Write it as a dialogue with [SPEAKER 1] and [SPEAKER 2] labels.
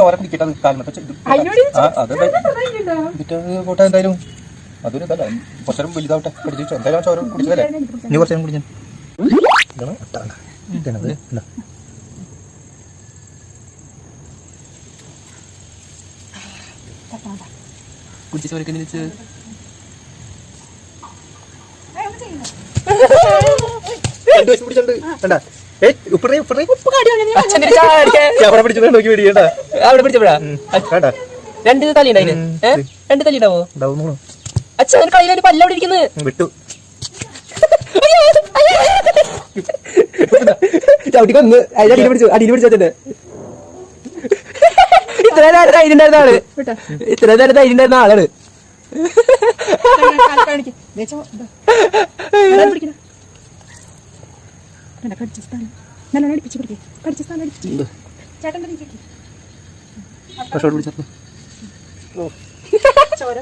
[SPEAKER 1] ചോര കുടിക്കട്ടെ അത് കാൽമത്തെ പോട്ടെ എന്തായാലും? അതൊരു ഇതല്ല. കുറച്ചേരം വലുതാവട്ടെ. പിടിച്ചു എന്തായാലും ചോര കുടിച്ചതല്ലേ? നീ കുറച്ചേരം കുടിച്ചു ഇതാണ് അട്ടാണ്. ഇതാണത്. ഇതാ.
[SPEAKER 2] കുടിച്ച ചോരക്ക്
[SPEAKER 3] ചെയ്യില്ല.
[SPEAKER 1] രണ്ട് വശം പിടിച്ചിട്ടുണ്ട്. കണ്ടാ? പിടിച്ചിട്ട് നോക്കി പിടിക്കണ്ട
[SPEAKER 2] അവിടെ പിടിച്ചപ്പോഴാ? രണ്ട് തലി രണ്ട് തലി ഉണ്ടാവോ കളിയിലൊരു പല്ല അവിടെ ഇരിക്കുന്നത്
[SPEAKER 1] വിട്ടു.
[SPEAKER 2] ചവിട്ടിക്ക് ഒന്ന് അതിന്റെ അടിയിൽ പിടിച്ചു അടിയിൽ പിടിച്ചു വെച്ചിട്ട് ഇത്ര
[SPEAKER 3] ആൾ.
[SPEAKER 2] ഇത്ര ആളാണ്.
[SPEAKER 3] പിടിക്കണം. കടിച്ച സ്ഥാനം. നല്ലോണം അടുപ്പിച്ച് പിടിക്ക്. കടിച്ച സ്ഥാനം അടുപ്പിച്ച്. ചേട്ടൻ?
[SPEAKER 2] പക്ഷോട്
[SPEAKER 3] ചോര